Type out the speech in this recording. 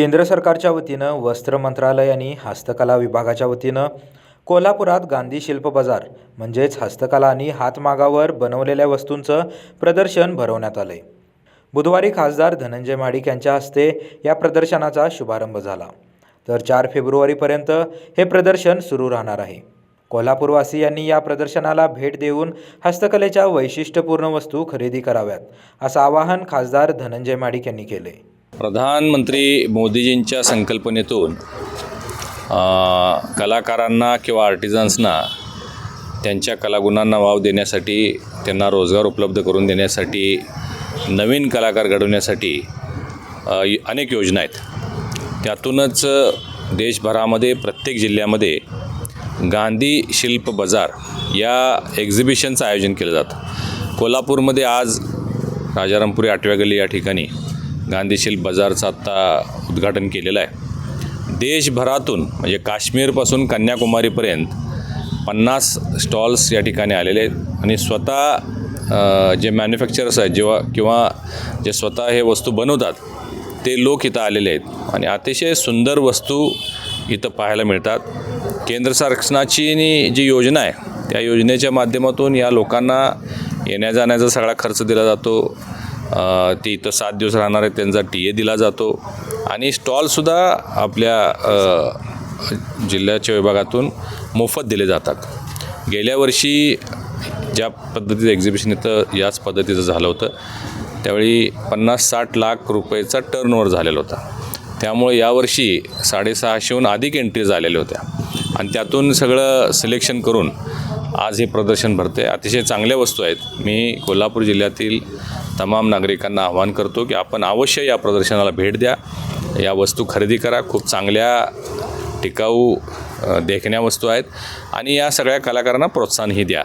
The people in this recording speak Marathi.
केंद्र सरकारच्या वतीनं वस्त्र मंत्रालय आणि हस्तकला विभागाच्या वतीनं कोल्हापुरात गांधी शिल्प बाजार म्हणजेच हस्तकला आणि हातमागावर बनवलेल्या वस्तूंचं प्रदर्शन भरवण्यात आलं आहे बुधवारी खासदार धनंजय माडिक यांच्या हस्ते या प्रदर्शनाचा शुभारंभ झाला. तर चार फेब्रुवारीपर्यंत हे प्रदर्शन सुरू राहणार आहे. कोल्हापूरवासियांनी या प्रदर्शनाला भेट देऊन हस्तकलेच्या वैशिष्ट्यपूर्ण वस्तू खरेदी कराव्यात असं आवाहन खासदार धनंजय माडिक यांनी केले प्रधानमंत्री मोदीजींच्या संकल्पनेतून कलाकारांना किंवा आर्टिझन्सना त्यांच्या कलागुणांना वाव देण्यासाठी त्यांना रोजगार उपलब्ध करून देण्यासाठी नवीन कलाकार घडवण्यासाठी अनेक योजना आहेत. त्यातूनच देशभरामध्ये प्रत्येक जिल्ह्यामध्ये गांधी शिल्प बाजार या एक्झिबिशनचं आयोजन केलं जातं. कोल्हापूरमध्ये आज राजारामपुरी आठव्या गल्ली या ठिकाणी गांधीशील बाजारचं आत्ता उद्घाटन केलेलं आहे. देशभरातून म्हणजे काश्मीरपासून कन्याकुमारीपर्यंत पन्नास स्टॉल्स या ठिकाणी आलेले आहेत. आणि स्वतः जे मॅन्युफॅक्चरर्स आहेत जेव्हा किंवा जे स्वतः हे वस्तू बनवतात ते लोक इथं आलेले आहेत. आणि अतिशय सुंदर वस्तू इथं पाहायला मिळतात. केंद्र शासनाची जी योजना आहे त्या योजनेच्या माध्यमातून या लोकांना येण्या जाण्याचा सगळा खर्च दिला जातो. ते इथं सात दिवस राहणार आहेत त्यांचा टी ए दिला जातो. आणि स्टॉलसुद्धा आपल्या जिल्ह्याच्या विभागातून मोफत दिले जातात. गेल्या वर्षी ज्या पद्धतीचं एक्झिबिशन इथं याच पद्धतीचं झालं होतं. त्यावेळी पन्नास साठ लाख रुपयेचा टर्नओव्हर झालेला होता. त्यामुळे यावर्षी साडेसहाशेहून अधिक एंट्री झालेल्या होत्या. आणि त्यातून सगळं सिलेक्शन करून आज हे प्रदर्शन भरते अतिशय चांगल्या वस्तू आहेत. मी कोल्हापूर जिल्ह्यातील तमाम नागरिकांना आवाहन करतो की आपण अवश्य या प्रदर्शनाला भेट द्या. या वस्तू खरेदी करा. खूप चांगल्या टिकाऊ देखण्या वस्तू आहेत. आणि या सगळ्या कलाकारांना प्रोत्साहनही द्या.